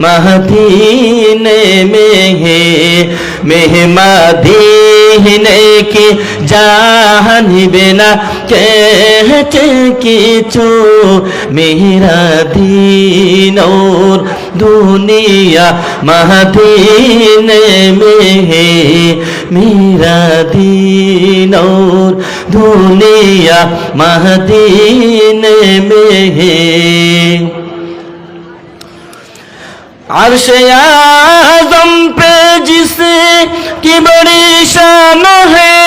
مدینے میں ہے۔ میں مدینے کی جانب نہ کہتے کچھو میرا دین اور دنیا مدینے میں ہے۔ میرا دین اور دنیا مدینے میں ہے۔ عرش اعظم پہ جس کی بڑی شان ہے۔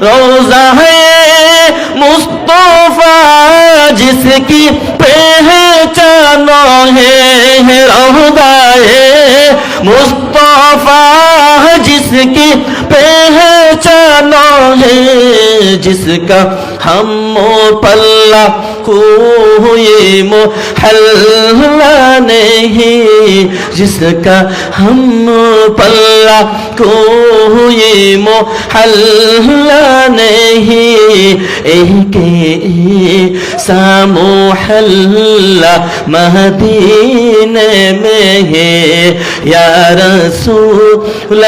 روزہ ہے مصطفیٰ جس کی پہچان ہے۔ روزہ ہے مصطفیٰ جس کی پہچان ہے۔ جس کا ہم و پلہ کوئی محلہ نہیں جس کا ہم و پلہ کوئی محلہ نہیں ایک سامو حلہ مدینے میں ہے یا رسول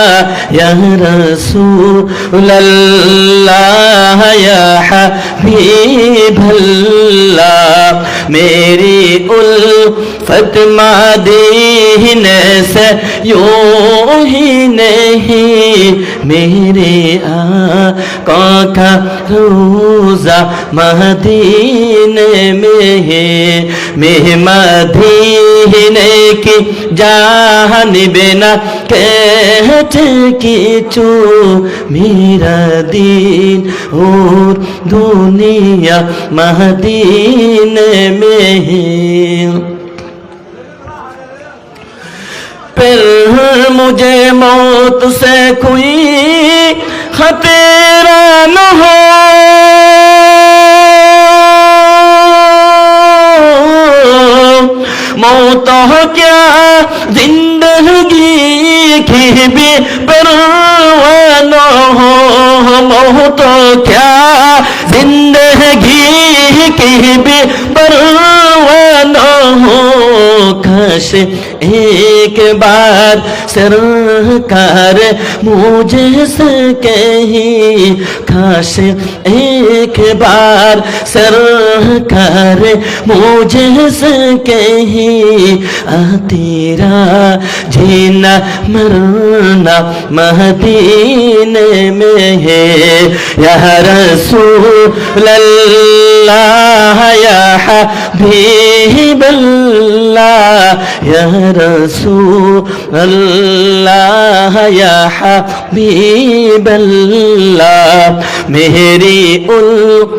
اللہ یا حبیب اللہ یا رسول اللہ یا حبیب اللہ میری الفت مدینے سے یوں ہی نہیں، میرے آقا کا روزہ مدینے میں ہے میں مدینے کی جانب نہ کہتے کچھو میرا دین اور دنیا مدینے میں ہے پھر مجھے موت سے کوئی موت ہو کیا زندگی کی بھی پروان ہو؟ موت ہو کیا زندگی کی بھی پروان ہو؟ کاش ایک بار سرکار مجھے سے کہیں کاش ایک بار سرکار مجھے سے کہیں آ تیرا جینا مرنا مدینے میں ہے، یا رسول اللہ، یا حبیب اللہ، یا رسول اللہ یا حبیب اللہ، میری ال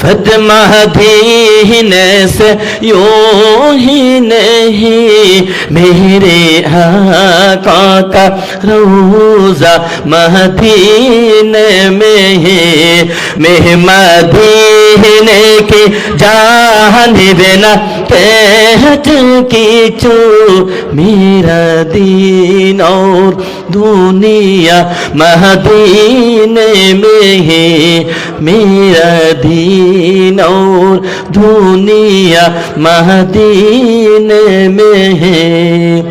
فت مدینے سے یوں ہی نہیں، میرے آقا کا روزہ مدینے میں ہے میں مدینے کی جانب نہ کہت کی چو میرا دین اور دنیا مہدین میں ہے۔ میرا دین اور دنیا مہدین میں ہے۔